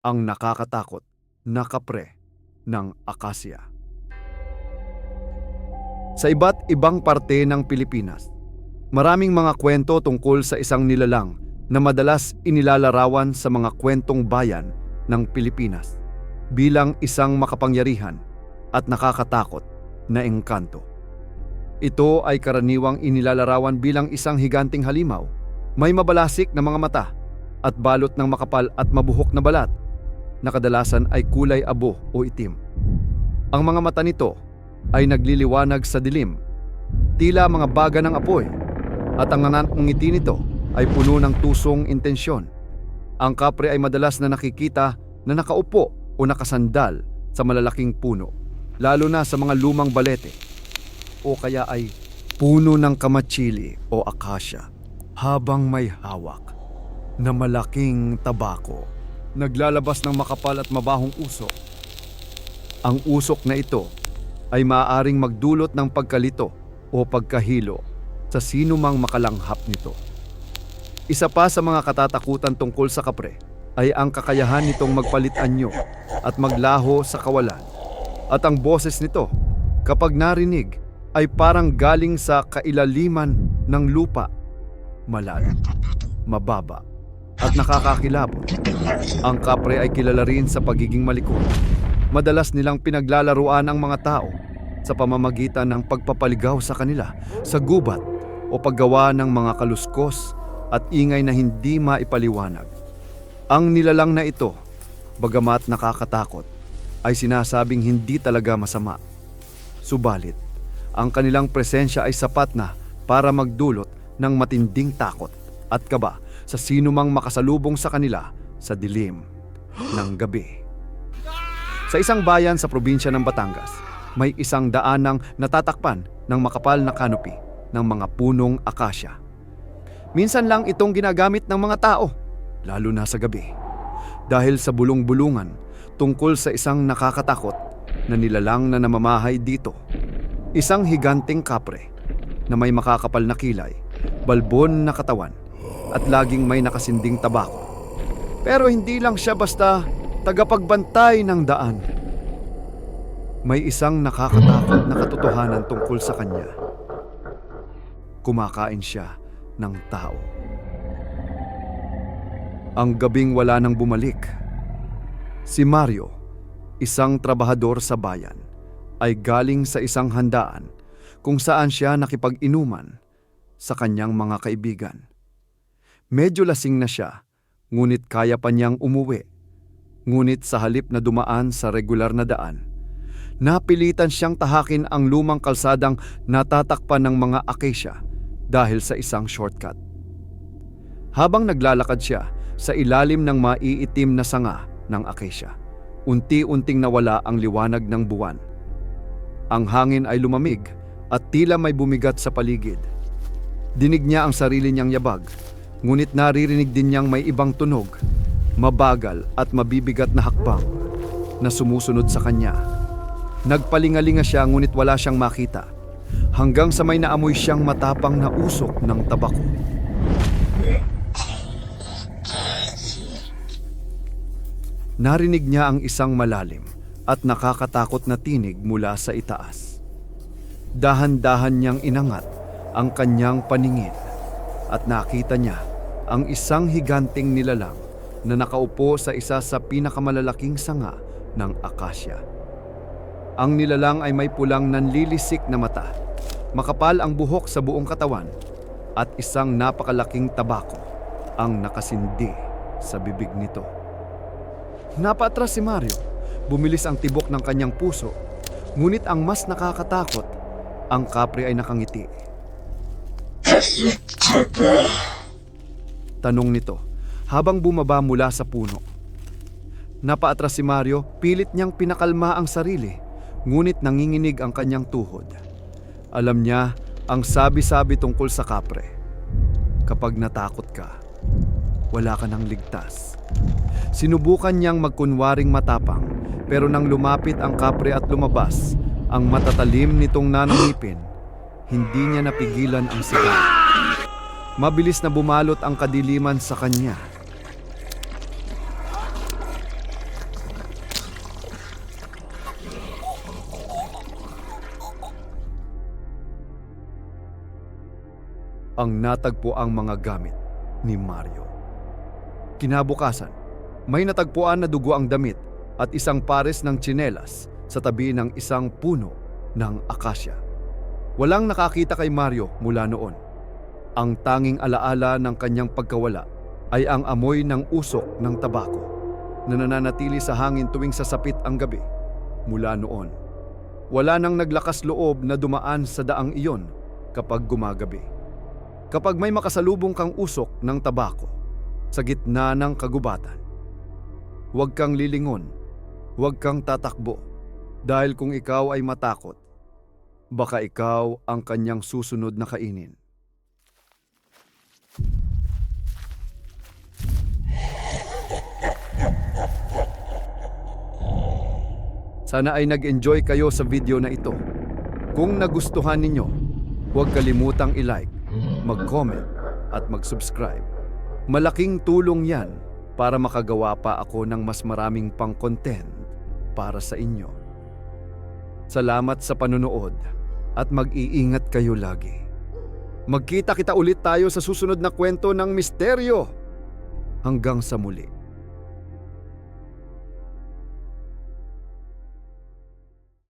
ang nakakatakot na kapre ng akasya. Sa iba't ibang parte ng Pilipinas, maraming mga kwento tungkol sa isang nilalang na madalas inilalarawan sa mga kwentong bayan ng Pilipinas bilang isang makapangyarihan at nakakatakot na engkanto. Ito ay karaniwang inilalarawan bilang isang higanting halimaw, may mabalasik na mga mata at balot ng makapal at mabuhok na balat na kadalasan ay kulay abo o itim. Ang mga mata nito ay nagliliwanag sa dilim, tila mga baga ng apoy, at ang ng ngiti nito ay puno ng tusong intensyon. Ang kapre ay madalas na nakikita na nakaupo o nakasandal sa malalaking puno, lalo na sa mga lumang balete o kaya ay puno ng kamatsili o akasya habang may hawak na malaking tabako. Naglalabas ng makapal at mabahong usok. Ang usok na ito ay maaaring magdulot ng pagkalito o pagkahilo sa sino mang makalanghap nito. Isa pa sa mga katatakutan tungkol sa kapre ay ang kakayahan nitong magpalit anyo at maglaho sa kawalan. At ang boses nito, kapag narinig, ay parang galing sa kailaliman ng lupa. Malalim, mababa, at nakakakilabot. Ang kapre ay kilala rin sa pagiging malikot. Madalas nilang pinaglalaruan ang mga tao sa pamamagitan ng pagpapaligaw sa kanila sa gubat o paggawa ng mga kaluskos at ingay na hindi maipaliwanag. Ang nilalang na ito, bagamat nakakatakot, ay sinasabing hindi talaga masama. Subalit, ang kanilang presensya ay sapat na para magdulot ng matinding takot at kaba sa sino mang makasalubong sa kanila sa dilim ng gabi. Sa isang bayan sa probinsya ng Batangas, may isang daanang natatakpan ng makapal na kanopi ng mga punong akasya. Minsan lang itong ginagamit ng mga tao, lalo na sa gabi. Dahil sa bulong-bulungan tungkol sa isang nakakatakot na nilalang na namamahay dito. Isang higanting kapre na may makakapal na kilay, balbon na katawan at laging may nakasinding tabako. Pero hindi lang siya basta tagapagbantay ng daan. May isang nakakatakot na katotohanan tungkol sa kanya. Kumakain siya ng tao. Ang gabing wala nang bumalik. Si Mario, isang trabahador sa bayan, ay galing sa isang handaan kung saan siya nakipag-inuman sa kanyang mga kaibigan. Medyo lasing na siya, ngunit kaya pa niyang umuwi. Ngunit sa halip na dumaan sa regular na daan, napilitan siyang tahakin ang lumang kalsadang natatakpan ng mga akesya dahil sa isang shortcut. Habang naglalakad siya sa ilalim ng maiitim na sanga ng akesya, unti-unting nawala ang liwanag ng buwan. Ang hangin ay lumamig at tila may bumigat sa paligid. Dinig niya ang sarili niyang yabag, ngunit naririnig din niyang may ibang tunog, mabagal at mabibigat na hakbang na sumusunod sa kanya. Nagpalingalinga siya ngunit wala siyang makita, hanggang sa may naamoy siyang matapang na usok ng tabako. Narinig niya ang isang malalim at nakakatakot na tinig mula sa itaas. Dahan-dahan niyang inangat ang kanyang paningin at nakita niya ang isang higanting nilalang na nakaupo sa isa sa pinakamalalaking sanga ng akasya. Ang nilalang ay may pulang nanlilisik na mata, makapal ang buhok sa buong katawan at isang napakalaking tabako ang nakasindi sa bibig nito. Napatras si Mario. Bumilis ang tibok ng kanyang puso. Ngunit ang mas nakakatakot, ang kapre ay nakangiti. Tanong nito habang bumaba mula sa puno. Napaatras si Mario, pilit niyang pinakalma ang sarili, ngunit nanginginig ang kanyang tuhod. Alam niya ang sabi-sabi tungkol sa kapre. Kapag natakot ka, wala ka nang ligtas. Sinubukan niyang magkunwaring matapang, pero nang lumapit ang kapre at lumabas, ang matatalim nitong nanangipin, hindi niya napigilan ang sigaw. Mabilis na bumalot ang kadiliman sa kanya. Ang natagpo ang mga gamit ni Mario. Kinabukasan, may natagpuan na dugo ang damit at isang pares ng tsinelas sa tabi ng isang puno ng akasya. Walang nakakita kay Mario mula noon. Ang tanging alaala ng kanyang pagkawala ay ang amoy ng usok ng tabako na nananatili sa hangin tuwing sasapit ang gabi. Mula noon, wala nang naglakas loob na dumaan sa daang iyon kapag gumagabi. Kapag may makasalubong kang usok ng tabako sa gitna ng kagubatan, huwag kang lilingon, huwag kang tatakbo, dahil kung ikaw ay matakot, baka ikaw ang kanyang susunod na kainin. Sana ay nag-enjoy kayo sa video na ito. Kung nagustuhan ninyo, huwag kalimutang i-like, mag-comment at mag-subscribe. Malaking tulong yan para makagawa pa ako ng mas maraming pang content para sa inyo. Salamat sa panonood at mag-iingat kayo lagi. Magkita kita ulit tayo sa susunod na kwento ng misteryo. Hanggang sa muli.